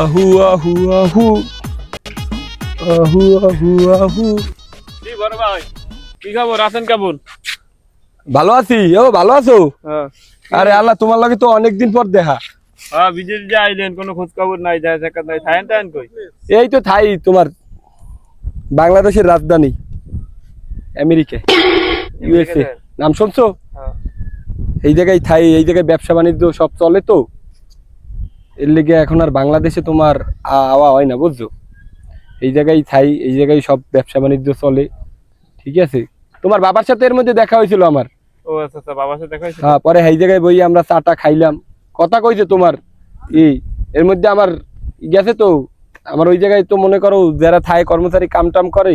আহু আহু আহু। আহু আহু আহু। কি বড় ভাই? কি খবর? আছেন কেমন? ভালো আছি। ও ভালো আছো? হ্যাঁ। আরে আল্লাহ তোমার লাগে তো অনেকদিন পর দেখা। হ্যাঁ বিদেশ যে আইলেন কোনো খোঁজ খবর নাই। সাক্ষাৎ কই? এই তো থাই তোমার বাংলাদেশের রাজধানী আমেরিকা ইউএসএ? নাম শুনছো? হ্যাঁ। এই জায়গায় থাই এই জায়গায় ব্যবসা বাণিজ্য সব চলে তো? এর লেগে এখন আর বাংলাদেশে তোমার আওয়া হয় না বুঝছ? এই জায়গায় থাই এই জায়গায় সব ব্যবসা বাণিজ্য চলে ঠিক আছে? তোমার বাবার সাথে এর মধ্যে দেখা হয়েছিল আমার? ও আচ্ছা আচ্ছা বাবার সাথে দেখা হয়েছে হ্যাঁ পরে এই জায়গায় বই আমরা চাটা খাইলাম। কথা কইছে তোমার এই এর মধ্যে আমার গেছে তো আমার ওই জায়গায় তো মনে করো যারা থায় কর্মচারী কাম টাম করে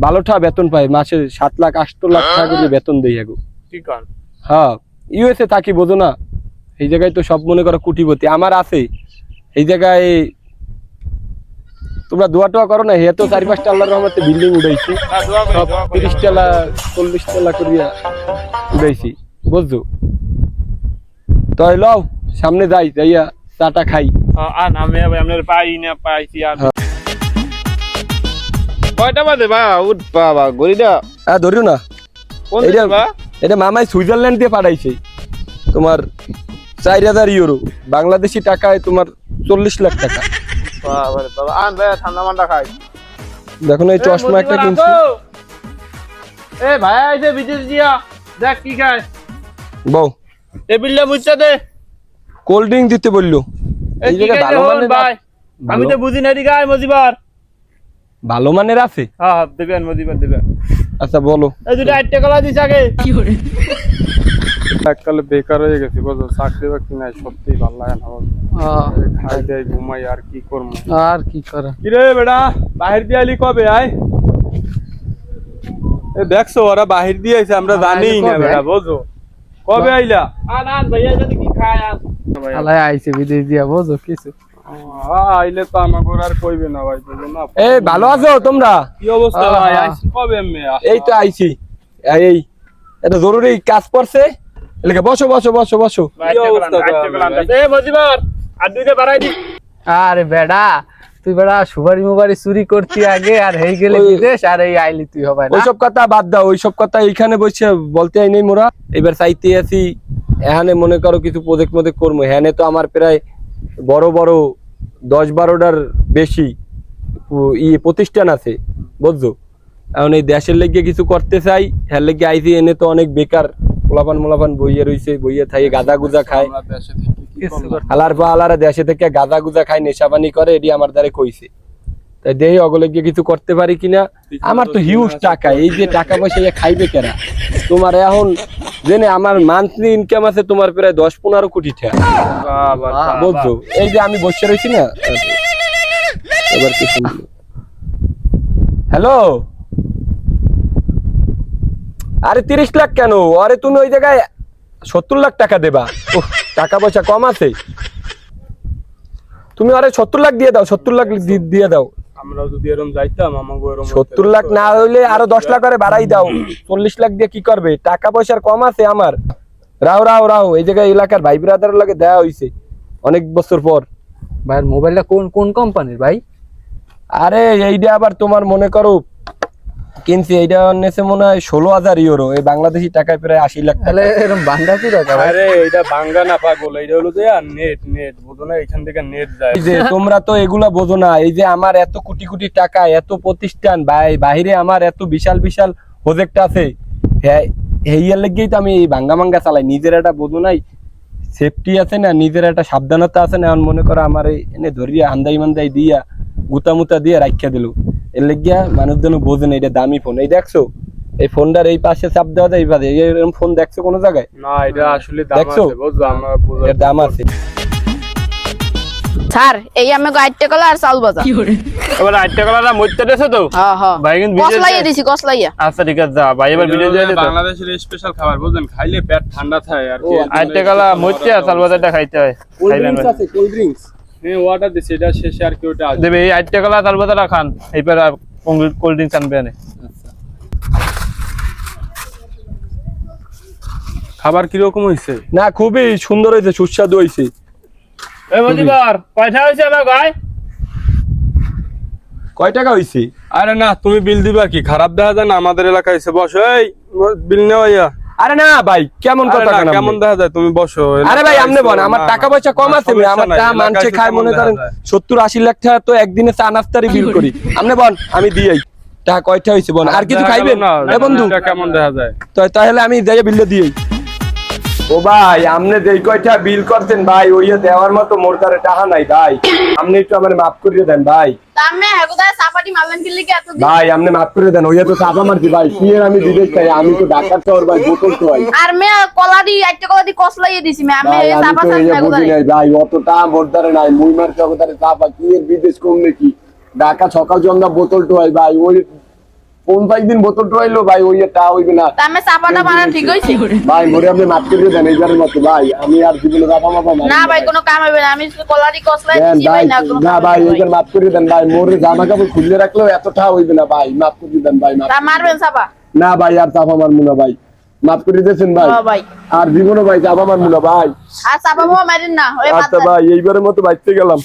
ভালোটা বেতন পায় মাসে সাত লাখ আট লাখ টাকা করে বেতন দেই কন হ্যাঁ ইউএসএ থাকি বোঝো না। এই জায়গায় তো সব মনে করো কুটিপতি। আমার আছে। এই জায়গায় তোমরা দোয়া টোয়া করো না হে তো চারি পাঁচটা আল্লাহর রহমতে বিল্ডিং উড়াইছি হ্যাঁ সব তিরিশ টালা চল্লিশ টালা করিয়া উড়াইছি বুঝছ? তাই লও সামনে যাই যাইয়া চাটা খাই। আন আমি আপনার পাই না পাইছি আর। হ্যাঁ। কয়টা বাজে বা? উঠ বাবা গরিদা। হ্যাঁ ধরিও না। এটা মামাই সুইজারল্যান্ড দিয়ে পাঠাইছে। তোমার চার হাজার ইউরো বাংলাদেশি টাকায় তোমার চল্লিশ লাখ টাকা। বাবা রে বাবা। আন ঠান্ডা মান্ডা খাই। দেখো এই চশমা একটা কিনছি। এ ভাই আইছে বিদেশ দিয়া দেখ কি খায়। বউ। টেবিলটা মুছতে দে। কোল্ড ড্রিঙ্ক দিতে বলল। এই কি ভালো মানের ভাই? আমি তো বুঝি না আয় মজিবার। ভালো মানের আছে? হ্যাঁ হ্যাঁ, দেবেন মজিবার দেবেন। আচ্ছা বলো। এই দুটো আটটা কলা দিস আগে। এককালে বেকার হয়ে গেছি বুঝো চাকরি বাকরি নাই সত্যি ভালো লাগে না। খাই দেয় ঘুমাই আর কি করব? আর কি করা? কিরে বেটা বাহির দিয়ে আইলি কবে আয়? দেখছ ওরা বাহির দিয়ে আইছে আমরা জানিই না? বেটা বুঝো কবে আইলা? আন আন ভাইয়া যদি কি খায় আলাই আইছে বিদেশ দিয়া বোঝো কিছু। আইলে তো আমাকে আর কইবে না ভাই বুঝো না এই ভালো আছো তোমরা? কি অবস্থা ভাই। আইছি কবে এমনি? এই তো আইছি। এই এই এটা জরুরি কাজ পড়ছে? এলাকা বসো বসো বসো বসো। আর দুইটা বাড়াই দি। আরে বেডা তুই বেড়া সুপারি মুবারি চুরি করতি আগে আর হেই গেলে বিদেশ আর এই আইলি তুই হবে না। ওইসব কথা বাদ দাও ওইসব কথা এইখানে বসে বলতে আই নেই মোরা। এবার চাইতে আছি এখানে মনে করো কিছু প্রজেক্ট মধ্যে করব হ্যানে তো আমার প্রায় বড় বড় দশ বারোটার বেশি উ- ই প্রতিষ্ঠান আছে বুঝছ? এখন এই দেশের লেগে কিছু করতে চাই হ্যার লেগে আইসি এনে তো অনেক বেকার পোলাপান মোলাপান বইয়ে রইছে বইয়ে থাকে গাদা গুজা খায়। আলার পা আলারা দেশে থেকে গাদা গুজা খায় নেশাবানি করে এটি আমার দ্বারা কইছে। তাই দেহি অগলে গিয়ে কিছু করতে পারি কিনা? আমার তো হিউজ টাকা এই যে টাকা পয়সা ইয়ে খাইবে কেনা তোমার এখন জেনে আমার মান্থলি ইনকাম আছে তোমার প্রায় দশ পনেরো কোটি টাকা। বুঝছ এই যে আমি বসে রয়েছি না? এবার কি হ্যালো? আরে তিরিশ লাখ কেন? আরে তুমি ওই জায়গায় সত্তর লাখ টাকা দেবা। উফ, টাকা পয়সা কম আছে। তুমি আরে সত্তর লাখ দিয়ে দাও সত্তর লাখ দিয়ে দাও। যদি যাইতাম আমাকে সত্তর লাখ না হইলে আরও দশ লাখ করে বাড়াই দাও। চল্লিশ লাখ দিয়ে কি করবে? টাকা পয়সার কম আছে আমার। রাও রাও রাও এই জায়গায় এলাকার ভাই ব্রাদার লাগে দেওয়া হইছে অনেক বছর পর। ভাই মোবাইলটা কোন কোন কোম্পানির ভাই? আরে এইটা আবার তোমার মনে করো কিনছি এইটা নেছে মনে হয় ষোলো হাজার ইউরো এই বাংলাদেশি টাকায় প্রায় আশি লাখ টাকা। এরকম বান্ধা কি রাখা আরে এটা বাঙ্গা না পাগল এটা হলো যে নেট নেট বুঝো না এখান থেকে নেট যায়। এই যে তোমরা তো এগুলা বোঝো না এই যে আমার এত কোটি কোটি টাকা এত প্রতিষ্ঠান বাই- বাইরে আমার এত বিশাল বিশাল প্রজেক্ট আছে। হ্যাঁ হেয়ার লেগেই তো আমি এই ভাঙ্গা ভাঙ্গা চালাই নিজের একটা বোঝো নাই সেফটি আছে না নিজের একটা সাবধানতা আছে না এখন মনে করো আমার এই এনে ধরিয়া আন্দাই মান্দাই দিয়া গুতা মুতা দিয়ে রাখিয়া দিল। এর লেগিয়া মানুষজন বোঝে না এটা দামি ফোন এই দেখছ? এই ফোনটার এই পাশে চাপ দেওয়া যায় এই পাশে এরকম ফোন দেখছ কোনো জায়গায়? না এটা আসলে দেখছ? আছে বুঝছ? আমরা বুঝো এর দাম আছে। স্যার এই আমি কলা আর চাল বাজা এবার আটটা কলাটা মরতে দেছে তো? হ্যাঁ হ্যাঁ ভাই কিন্তু বিদেশ কসলাইয়া যায়- দিছি কসলাইয়া আচ্ছা ঠিক আছে যা। ভাই এবার যাইতে তো। বাংলাদেশের স্পেশাল খাবার বুঝলেন? খাইলে পেট ঠান্ডা থাকে আর কি। আটটা কলা মরতে আর চাল বাজারটা খাইতে হয়। কোল্ড ড্রিঙ্কস আছে কোল্ড ড্রিঙ্কস হ্যাঁ ওয়াটার দিছে এটা শেষে আর কি ওটা দেবে এই আটটা কলা চাল বাজারটা খান এইবার কোল্ড ড্রিঙ্কস আনবে আনে খাবার কীরকম হয়েছে না খুবই সুন্দর হয়েছে সুস্বাদু হয়েছে এ মজিবর কয়টা হয়েছে আমার গায়ে কয় টাকা হইছে? আরে না তুমি বিল দিবা কি? খারাপ দেখা যায় না আমাদের এলাকায় এসে বসো। এই বিল নেওয়া ইয়া। আরে না ভাই কেমন কথা কেন কেমন দেখা যায়? তুমি বসো আরে ভাই আপনি বল আমার টাকা পয়সা কম আছে আমার এলাকায় মানছে খায় মনে করেন যায়? সত্তর আশি লাখ টাকা তো একদিনে চা নাস্তারই বিল করি। আপনি বল আমি দিই টাকা কয়টা হয়েছে বল আর কিছু খাইবেন? না বন্ধু। কেমন দেখা যায়? তো তাহলে আমি দিয়ে বিল দিই ও ভাই আপনি যেই কয়টা বিল করছেন ভাই ওই দেওয়ার মতো মোর কাছে টাকা নাই ভাই। আপনি একটু আমার মাফ করিয়ে দেন ভাই। তামে হেগুদায় সাপাটি মারলেন কি লিখে এত ভাই আপনি মাফ করে দেন ওইয়া তো চাপা মারছি ভাই। কি আমি বিদেশ চাই আমি তো ঢাকার শহর ভাই বোতল তো ভাই। আর মে কসলাইয়ে দিছি মে আমি ভাই তো অতটা নাই মুই মার জগতারে চাপা কি এর বিদেশ কম নাকি ঢাকা সকাল সন্ধ্যা বোতল টোয়াই ভাই ওই কোন ভাই দিন বোতল ভাই ওই টা হইবে না। সাপাটা মারা ঠিক হইছে ভাই মোরে আপনি করে দেন এইবারের মতো ভাই আমি আর জীবনে চাপা মাপা না ভাই। কোনো কাম হবে না আমি কলাদি কসলাই দিছি ভাই না না ভাই এইবার মাফ করে দেন ভাই মোরে জামা কাপড় খুলে রাখলেও এতটা হইবে না ভাই মাফ করে দেন ভাই মারবেন সাপা না ভাই আর চাপা মারমু না ভাই মাফ করে দিয়েছেন ভাই। ভাই। আর জীবনও ভাই চাপা মারমু না ভাই। আর মোয়া মারেন না আচ্ছা ভাই এইবারের মতো বাইতে গেলাম।